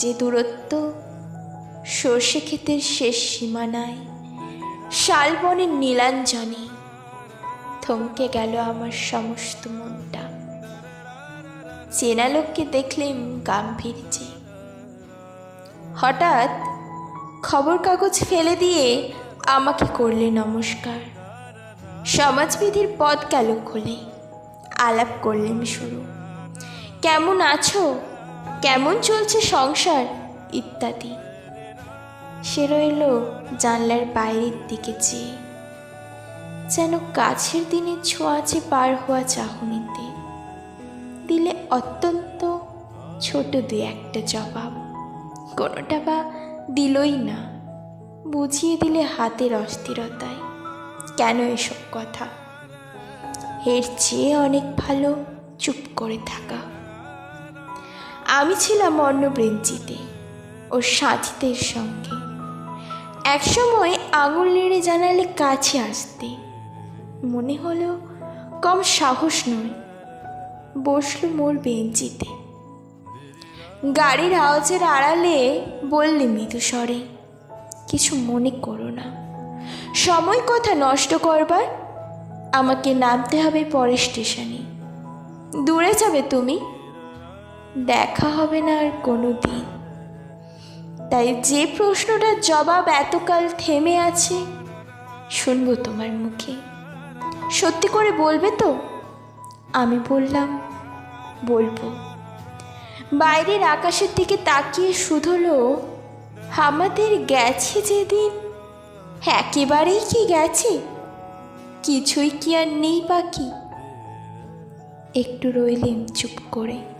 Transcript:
যে দূরত্ব সর্ষে ক্ষেতের শেষ সীমানায় শালবনের নীলাঞ্জনে থমকে গেল আমার সমস্ত মনটা। চেনা লোককে দেখলেন গাম্ভীর্যে। হঠাৎ খবর কাগজ ফেলে দিয়ে আমাকে করলে নমস্কার। সমাজবিধির পথ গেল খুলে। আলাপ করলেন শুরু। কেমন আছো? কেমন চলছে সংসার? ইত্যাদি। সে রইল জানলার বাইরের দিকে চেয়ে। যেন কাছের দিনের ছোঁয়াচে পার হওয়া চাহনিতে। দিলে অত্যন্ত ছোট দু একটা জবাব। কোনোটা বা দিলই না। বুঝিয়ে দিলে হাতের অস্থিরতায়। কেন এসব কথা? এর চেয়ে অনেক ভালো চুপ করে থাকা। আমি ছিলাম অন্য ওর সাথীদের সঙ্গে। একসময় আঙুল নেড়ে জানালে কাছে আসতে। মনে হলো কম সাহস নয়। বসল মোর বেঞ্চিতে। গাড়ির আওয়াজের আড়ালে বললে মৃদু স্বরে কিছু মনে করো না। সময় কথা নষ্ট করবার। আমাকে নামতে হবে পরের স্টেশনে। দূরে যাবে তুমি? দেখা হবে না আর কোনো দিন। তাই যে প্রশ্নটার জবাব এতকাল থেমে আছে, শুনব তোমার মুখে। সত্যি করে বলবে তো? আমি বললাম, বলব। বাইরের আকাশের দিকে তাকিয়ে শুধলো, আমাদের গেছে যেদিন। একেবারেই কি গেছে? কিছুই কি আর নেই বাকি? একটু রইলেন চুপ করে।